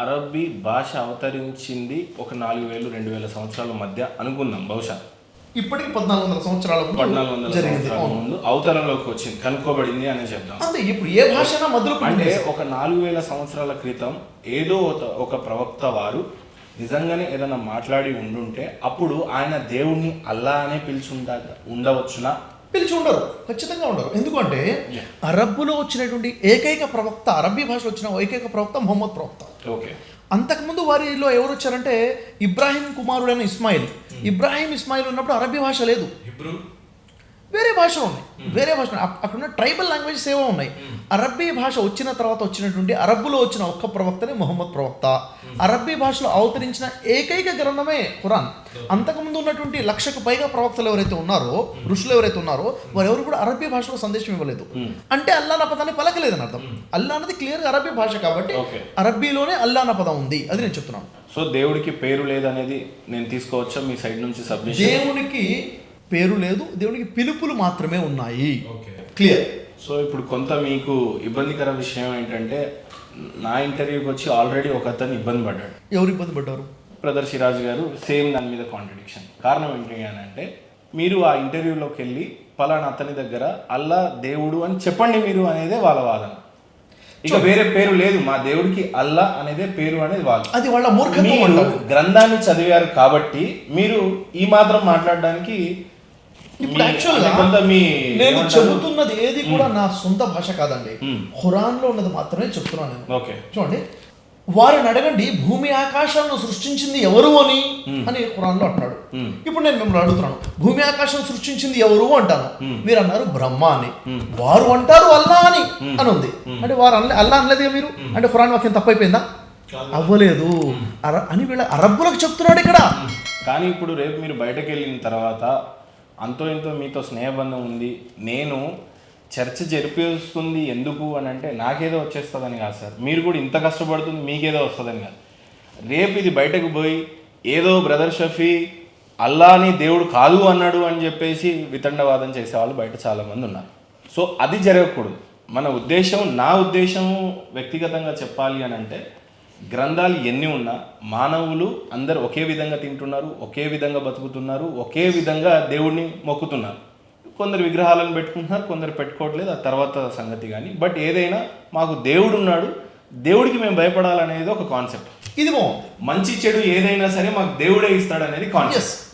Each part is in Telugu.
అరబ్బీ భాష అవతరించింది ఒక నాలుగు వేలు రెండు వేల సంవత్సరాల మధ్య అనుకుందాం బహుశా. ఇప్పటికి పద్నాలుగు వందల సంవత్సరాల పద్నాలుగు వందల జరిగింది. సంవత్సరాల అవును. ముందు అవతరంలోకి వచ్చింది కనుక్కోబడింది అని చెప్దాం. అంతే ఇప్పుడు ఏ భాష అంటే అంటే ఒక నాలుగు వేల సంవత్సరాల క్రితం ఏదో ఒక- ఒక ప్రవక్త వారు నిజంగానే ఏదైనా మాట్లాడి ఉండుంటే అప్పుడు ఆయన దేవుణ్ణి అల్లా అనే పిలిచి ఉండ ఉండవచ్చునా? పిలిచి ఉండరు ఖచ్చితంగా ఉండరు. ఎందుకంటే. అరబ్బులో వచ్చినటువంటి ఏకైక ప్రవక్త అరబ్బీ భాషలో వచ్చిన ఏకైక ప్రవక్త మొహమ్మద్ ప్రవక్త. ఓకే అంతకుముందు వారిలో ఎవరు వచ్చారంటే ఇబ్రాహీం కుమారుడైన ఇస్మాయిల్. ఇబ్రాహీం ఇస్మాయిల్ ఉన్నప్పుడు అరబ్బీ భాష లేదు. వేరే భాషలు ఉన్నాయి వేరే భాష ఉన్నాయి. అక్- అక్కడ ఉన్న ట్రైబల్ లాంగ్వేజెస్ ఏవో ఉన్నాయి. అరబ్బీ భాష వచ్చిన తర్వాత వచ్చినటువంటి అరబ్బులో వచ్చిన ఒక్క ప్రవక్తనే మొహమ్మద్ ప్రవక్త. అరబ్బీ భాషలో అవతరించిన ఏకైక గ్రంథమే ఖురాన్. అంతకుముందు ఉన్నటువంటి లక్షకు పైగా ప్రవక్తలు ఎవరైతే ఉన్నారో ఋషులు ఎవరైతే ఉన్నారో వారు ఎవరు కూడా అరబ్బీ భాషలో సందేశం ఇవ్వలేదు. అంటే అల్లా నా పదాన్ని పలకలేదని అర్థం. అల్లా అనేది క్లియర్గా అరబ్బీ భాష కాబట్టి. అరబ్బీలోనే అల్లా నా పదం ఉంది అది నేను చెప్తున్నాను. సో దేవుడికి పేరు లేదనేది నేను తీసుకోవచ్చా? మీ సైడ్ నుంచి సబ్మిషన్? దేవునికి పేరు లేదు దేవునికి పిలుపులు మాత్రమే ఉన్నాయి. ఓకే. క్లియర్ సో ఇప్పుడు కొంత మీకు ఇబ్బందికర విషయం ఏంటంటే నా ఇంటర్వ్యూకి వచ్చి ఆల్రెడీ ఒక అతను ఇబ్బంది పడ్డాడు. ఎవరు ఇబ్బంది పడ్డారు? బ్రదర్ సిరాజ్ గారు సేమ్ దాని మీద కాంట్రడిక్షన్. కారణం ఏంటి అని అంటే మీరు ఆ ఇంటర్వ్యూలోకి వెళ్ళి పలానా అతని దగ్గర అల్లా దేవుడు అని చెప్పండి మీరు అనేదే వాళ్ళ వాదన. ఇక వేరే పేరు లేదు మా దేవుడికి అల్లా అనేదే పేరు అనేది వాళ్ళు అది వాళ్ళ మూర్ఖత్వం మీరు అంటారు. గ్రంథాన్ని చదివారు కాబట్టి మీరు ఈ మాత్రం మాట్లాడడానికి ఇప్పుడు యాక్చువల్గా నేను? చెబుతున్నది ఏది కూడా నా సొంత భాష కాదండి. మ్మ్. ఖురాన్లో ఉన్నది మాత్రమే చెప్తున్నాను నేను. చూడండి. వారిని అడగండి భూమి ఆకాశాలను సృష్టించింది ఎవరు అని? అని ఖురాన్లో అంటున్నాడు. ఇప్పుడు నేను మిమ్మల్ని అడుగుతున్నాను. భూమి ఆకాశం సృష్టించింది ఎవరు అంటాను. మీరు అన్నారు బ్రహ్మ అని. వారు అంటారు అల్లా అని అని ఉంది. అంటే వారు అనలే అల్లా అనలేదుగా మీరు? అంటే ఖురాన్ వాక్యం తప్పైపోయిందా? అవ్వలేదు. అని వీళ్ళ అరబ్బులకు చెప్తున్నాడు ఇక్కడ. కానీ ఇప్పుడు రేపు మీరు బయటకు వెళ్ళిన తర్వాత అంతో ఇంతో మీతో స్నేహబంధం ఉంది. నేను చర్చ జరిపిస్తుంది ఎందుకు అని అంటే నాకేదో వచ్చేస్తుందని కాదు సార్. మీరు కూడా ఇంత కష్టపడుతుంది మీకేదో వస్తుందని కాదు. రేపు ఇది బయటకు పోయి ఏదో బ్రదర్ షఫీ అల్లాని దేవుడు కాదు అన్నాడు అని చెప్పేసి వితండవాదం చేసేవాళ్ళు బయట చాలామంది ఉన్నారు. సో అది జరగకూడదు. మన ఉద్దేశం నా ఉద్దేశం వ్యక్తిగతంగా చెప్పాలి అని అంటే గ్రంథాలు ఎన్ని ఉన్నా మానవులు అందరు ఒకే విధంగా తింటున్నారు ఒకే విధంగా బతుకుతున్నారు ఒకే విధంగా దేవుణ్ణి మొక్కుతున్నారు. కొందరు విగ్రహాలను పెట్టుకుంటున్నారు కొందరు పెట్టుకోవట్లేదు ఆ తర్వాత సంగతి కానీ. బట్ ఏదైనా మాకు దేవుడు ఉన్నాడు దేవుడికి మేము భయపడాలనేది ఒక కాన్సెప్ట్. ఇది బాగుంది మంచి చెడు ఏదైనా సరే మాకు దేవుడే ఇస్తాడు అనేది. కాన్సెప్ట్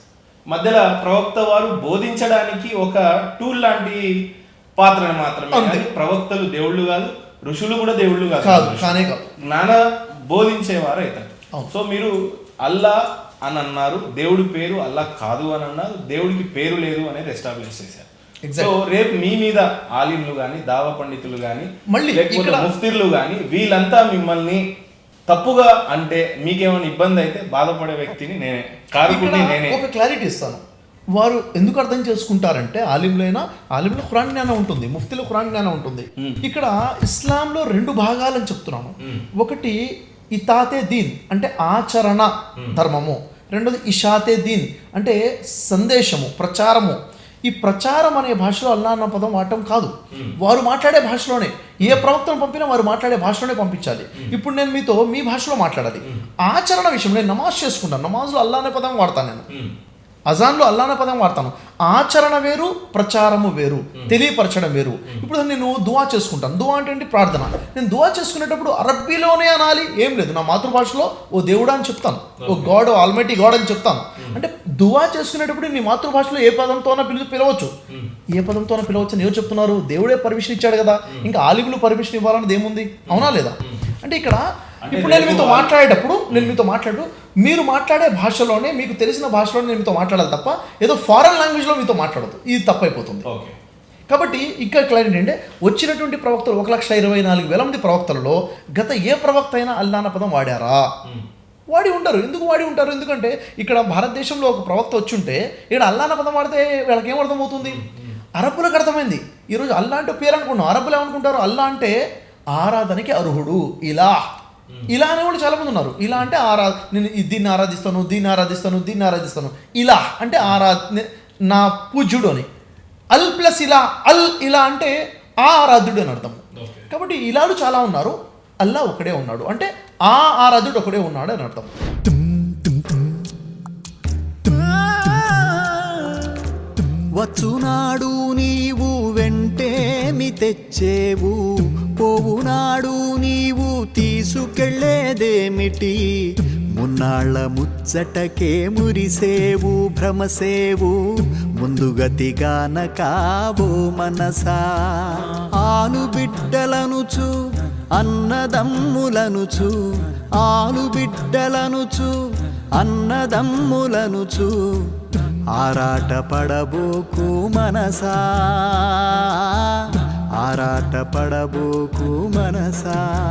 మధ్యలో ప్రవక్త వారు బోధించడానికి ఒక టూల్ లాంటి పాత్రను మాత్రమే ప్రవక్తలు దేవుళ్ళు కాదు ఋషులు కూడా దేవుళ్ళు కాదు. కాదు కానే కాదు. జ్ఞాన బోధించేవారు అవుతారు. సో మీరు అల్లా అని అన్నారు దేవుడి పేరు అల్లా కాదు అని అన్నారు దేవుడికి పేరు లేదు అనేది ఎస్టాబ్లిష్ చేశారు. సో రేపు మీ మీద ఆలింలు కానీ దావ పండితులు కానీ మళ్ళీ ముఫ్తిర్లు కానీ వీళ్ళంతా మిమ్మల్ని తప్పుగా అంటే మీకేమైనా ఇబ్బంది అయితే బాధపడే వ్యక్తిని నేనే కారుకుని నేనే. ఒక క్లారిటీ ఇస్తాను. వారు ఎందుకు అర్థం చేసుకుంటారంటే ఆలింలైనా ఆలింలో ఖురాన్ జ్ఞానం ఉంటుంది ముఫ్తీలో ఖురాన్ జ్ఞానం ఉంటుంది. ఇక్కడ ఇస్లాంలో రెండు భాగాలని చెప్తున్నాను. ఒకటి ఇతాతే దీన్ అంటే ఆచరణ ధర్మము. రెండోది ఇషాతే దీన్ అంటే సందేశము ప్రచారము. ఈ ప్రచారం అనే భాషలో అల్లా అన్న పదం వాడటం కాదు. వారు మాట్లాడే భాషలోనే ఏ ప్రవక్తను పంపినా వారు మాట్లాడే భాషలోనే పంపించాలి. ఇప్పుడు నేను మీతో మీ భాషలో మాట్లాడాలి. ఆచరణ విషయం నేను నమాజ్ చేసుకుంటాను. నమాజ్లో అల్లా అనే పదం వాడతాను నేను. అజాన్లో అల్లా అనే పదం వాడతాను. ఆచరణ వేరు ప్రచారము వేరు తెలియపరచడం వేరు. ఇప్పుడు నేను దువా చేసుకుంటాను. దువా అంటే ఏంటి? ప్రార్థన. నేను దువా చేసుకునేటప్పుడు అరబ్బీలోనే అనాలి. ఏం లేదు. నా మాతృభాషలో ఓ దేవుడా అని చెప్తాను. ఓ గాడ్ ఆల్మైటీ గాడ్ అని చెప్తాను. అంటే దువా చేసుకునేటప్పుడు నీ మాతృభాషలో ఏ పదంతోనో పిలు పిలవచ్చు? ఏ పదంతోనో పిలవచ్చు అని ఎవరు చెప్తున్నారు? దేవుడే పర్మిషన్ ఇచ్చాడు కదా. ఇంకా ఆలిములు పర్మిషన్ ఇవ్వాలన్నది ఏముంది? అవునా లేదా? అంటే ఇక్కడ ఇప్పుడు నేను మీతో మాట్లాడేటప్పుడు నేను మీతో మాట్లాడు మీరు మాట్లాడే భాషలోనే మీకు తెలిసిన భాషలోనే నేను మీతో మాట్లాడాలి తప్ప ఏదో ఫారెన్ లాంగ్వేజ్లో మీతో మాట్లాడదు ఇది తప్పైపోతుంది. ఓకే. కాబట్టి ఇక్కడ క్లారిటీ అంటే వచ్చినటువంటి ప్రవక్తలు ఒక లక్ష ఇరవై నాలుగు వేల మంది ప్రవక్తలలో గత ఏ ప్రవక్త అయినా అల్లాన పదం వాడారా? వాడి ఉంటారు ఎందుకు వాడి ఉంటారు? ఎందుకంటే ఇక్కడ భారతదేశంలో ఒక ప్రవక్త వచ్చి ఉంటే ఇక్కడ అల్లాన పదం వాడితే వీళ్ళకి ఏం అర్థమవుతుంది? అరబ్బులకు అర్థమైంది. ఈరోజు అల్లా అంటే పేరు అనుకున్నాం. అరబ్బులు ఏమనుకుంటారు? అల్లా అంటే ఆరాధనకి అర్హుడు. ఇలా ఇలా అనే వాళ్ళు చాలా మంది ఉన్నారు. ఇలా అంటే ఆరా నేను దీన్ని ఆరాధిస్తాను దీన్ని ఆరాధిస్తాను దీన్ని ఆరాధిస్తాను. ఇలా అంటే ఆరా నే- నా పూజ్యుడు అని. అల్ ప్లస్ ఇలా అల్ ఇలా అంటే ఆ ఆరాధ్యుడు అని అర్థం. కాబట్టి ఇలాలు చాలా ఉన్నారు. అల్లా ఒకడే ఉన్నాడు. అంటే ఆ ఆరాధుడు ఒకడే ఉన్నాడు అని అర్థం. వచ్చునాడు నీవు తెచ్చేవు. పోవునాడు నీవు తీసుకెళ్ళేదేమిటి మున్నాళ్ళ ముచ్చటకే మురిసేవు భ్రమసేవు. ముందుగతిగాన కాబో మనసా. ఆలు బిడ్డలనుచు అన్నదమ్ములనుచు. ఆలు బిడ్డలనుచు అన్నదమ్ములనుచు. ఆరాట పడబోకు మనసా. ఆరాట పడబోకు మనసా?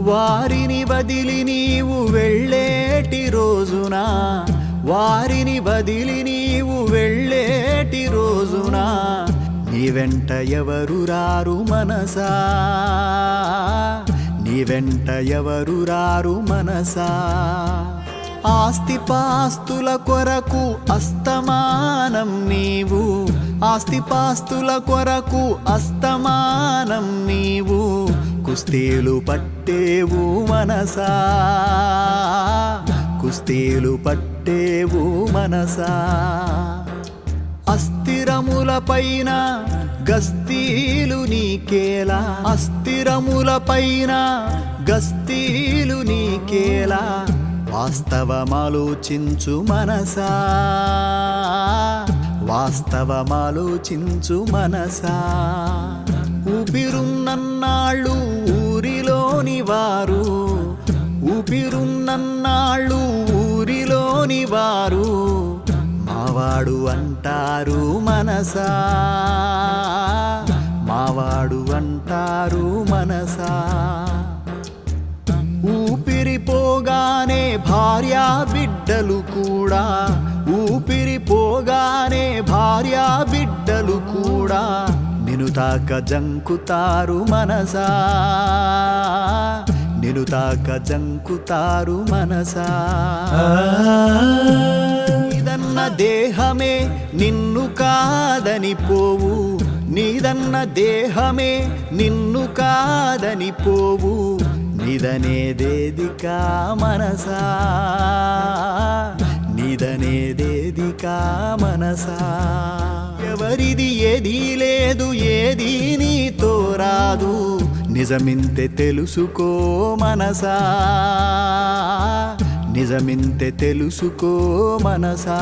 వారిని వదిలి నీవు వెళ్ళేటి రోజున? వారిని వదిలి నీవు వెళ్ళేటి రోజున? నీ వెంట ఎవరు రారు మనసా? నీ వెంట ఎవరు రారు మనసా? ఆస్తిపాస్తుల కొరకు అస్తమానం నీవు. ఆస్తిపాస్తుల కొరకు అస్తమానం నీవు కుస్తీలు పట్టేవు మనసా. కుస్తీలు పట్టేవు మనసా. అస్థిరముల పైన గస్తీలు నీకేలా. అస్థిరముల పైన గస్తీలు నీకేలా. వాస్తవమాలోచించు మనసా. వాస్తవమాలోచించు మనసా. ఊపిరున్నన్నాళ్ళు ఊరిలోని వారు. ఊపిరున్నన్నాళ్ళు ఊరిలోని వారు. మావాడు అంటారు మనసా. మావాడు అంటారు మనసా. ఊపిరిపోగానే భార్యా బిడ్డలు కూడా ఊపిరి పోగానే భార్యా బిడ్డలు కూడా నిను తాక జంకుతారు మనసా. నిను తాక జంకుతారు మనసా. నీదన్న దేహమే నిన్ను కాదని పోవు. నీదన్న దేహమే నిన్ను కాదని పోవు. నిదనేదేదికా మనసా. నిదనేదేదికా మనసా? ఎవరిది ఏదీ లేదు ఏది నీతో రాదు. నిజమింతే తెలుసుకో మనసా. నిజమింతే తెలుసుకో మనసా.